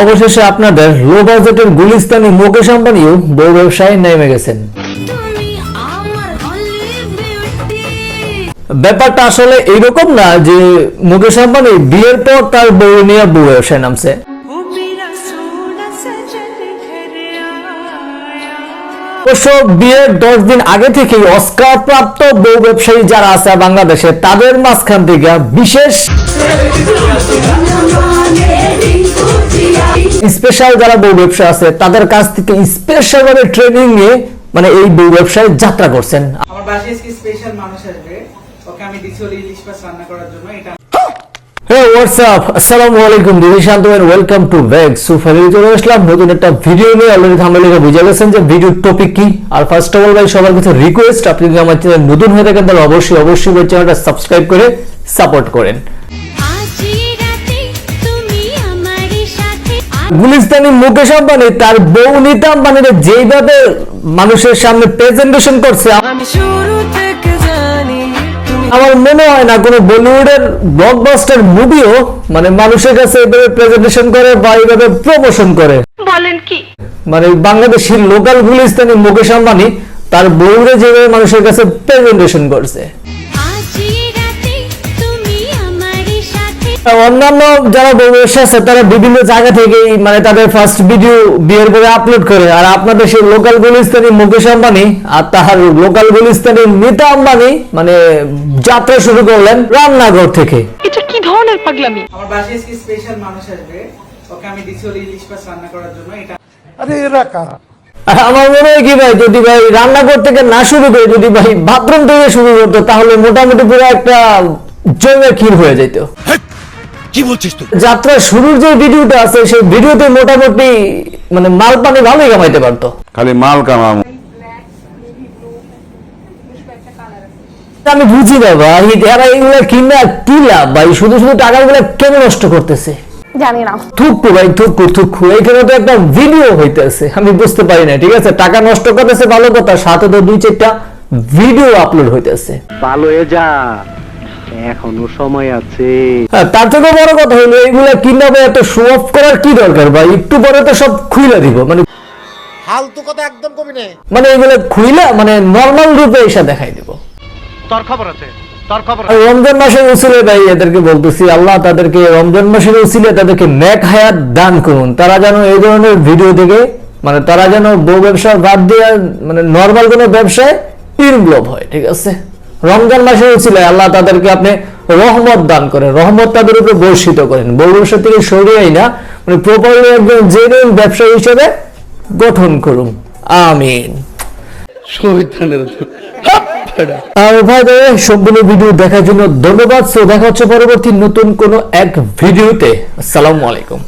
অবশেষে আপনাদের লো বাজেটের গুলিস্তানি মুকেশ আম্বানিও বউ ব্যবসায় নেমে গেছেন। ব্যাপারটা আসলে এইরকম না যে মুকেশ আম্বানি বিয়ের পর তার বউ নিয়ে বউ ব্যবসায় নামছে। অবশ্য বিয়ের দশ দিন আগে থেকেই অস্কার প্রাপ্ত বউ ব্যবসায়ী যারা আছে বাংলাদেশে, তাদের মাঝখান থেকে বিশেষ স্পেশাল যারা বউ ব্যবসা আছে, তাদের কাছ থেকে স্পেশাল ভাবে ট্রেনিং নিয়ে মানে এই বউ ব্যবসায় যাত্রা করছেন। আমার বাসায় স্পেশাল মানুষ আসবে। ওকে আমি দিচ্ছি ইলিশ মাছ রান্না করার জন্য, এটা হে হোয়াটসঅ্যাপ আসসালামু আলাইকুম দিদি শান্ত welcome to back so finally চলে আসলাম, নতুন একটা ভিডিও নিয়ে। অলরেডি লিখে বুঝে গেছেন যে ভিডিওর টপিক কি। আর ফার্স্ট অফ অল ভাই, সবার কাছে রিকোয়েস্ট আপনি যদি আমার চ্যানেল নতুন হয়ে থাকেন, তাহলে অবশ্যই অবশ্যই ওই চ্যানেলটা সাবস্ক্রাইব করে সাপোর্ট করেন। গুলিস্তানি মুকেশ আম্বানি, তার বউ নীতা আম্বানির যেইভাবে মানুষের সামনে প্রেজেন্টেশন করছে আমি শুরু থেকে আমার মনে হয় না কোনো বলিউডের ব্লকবাস্টার মুভিও মানে মানুষের কাছে এভাবে প্রেজেন্টেশন করে বা এইভাবে প্রমোশন করে। বলেন কি? মানে বাংলাদেশের লোকাল গুলিস্তানি মুকেশ আম্বানি তার বলিউডে যেভাবে মানুষের কাছে প্রেজেন্টেশন করছে। অন্যান্য যারা বউ ব্যবসা আছে তারা বিভিন্ন জায়গা থেকেই মানে তাদের ফার্স্ট ভিডিও বিয়ের পরে আপলোড করে। আর আপনাদের সেই লোকাল গুলিস্তানি মুকেশ আম্বানি আর তাহার লোকাল গুলিস্তানি নীতা আম্বানি মানে যাত্রা শুরু করলেন রান্নাঘর থেকে। এটা কি ধরনের পাগলামি? আমার বাসায় আজকে স্পেশাল মানুষ আসবে। ওকে আমি হলো ইলিশ মাছ রান্না করার জন্য এটা আর আমার মনে হয় কি ভাই যদি ভাই রান্নাঘর থেকে না শুরু করে যদি ভাই বাথরুম থেকে শুরু করতো তাহলে মোটামুটি পুরো একটা জমে ক্ষীর হয়ে যেত কি বলছিস তুই? যাত্রা শুরুর যে ভিডিওটা আছে সেই ভিডিওতে মোটামুটি মানে মাল পানি ভালোই কামাইতে পারতো। খালি মাল কামাম আমি বুঝি না ভাই এরা এগুলো কিনা কি লাভ ভাই শুধু শুধু টাকাগুলো কেন নষ্ট করতেছে? জানি না। থুকু ভাই থুকু থুকু এইখানে তো একটা ভিডিও হইতেছে আমি বুঝতে পারি না ঠিক আছে? টাকা নষ্ট করতেছে ভালো কথা সাথে তো দুই চারটা ভিডিও আপলোড হইতেছে। ভালো হয়ে যা। এখনও সময় আছে। হ্যাঁ তার থেকে বড় কথা হলো এইগুলা কিনাবে এত শো অফ করার কি দরকার ভাই? একটু পরে তো সব খুইলা দিব। মানে ফালতু কথা একদম কবি নে মানে এগুলো খুইলা মানে নর্মাল রূপে এসে দেখাই দিব। তোর খবর আছে তোর খবর আর রমজান মাসের উসিলে ভাই এদেরকে বলতেছি আল্লাহ তাদেরকে রমজান মাসের উসিলে তাদেরকে নেক হায়াত দান করুন। তারা যেন এই ধরনের ভিডিও থেকে মানে তারা যেন বউ ব্যবসা বাদ দিয়ে মানে নর্মাল কোনো ব্যবসায় ইনভলভ হয় ঠিক আছে? রমজান মাসের উসিলে আল্লাহ তাদেরকে আপনি রহমত দান করেন রহমত তাদের উপরে বর্ষিত করেন। বউ থেকে সরিয়েই না মানে প্রপারলি একজন জেনুইন ব্যবসা হিসেবে গঠন করুন। আমিন। আর ভাই ভাই সম্পূর্ণ ভিডিও দেখার জন্য ধন্যবাদ। সো দেখা হচ্ছে পরবর্তী নতুন কোনো এক ভিডিওতে। আসসালামু আলাইকুম।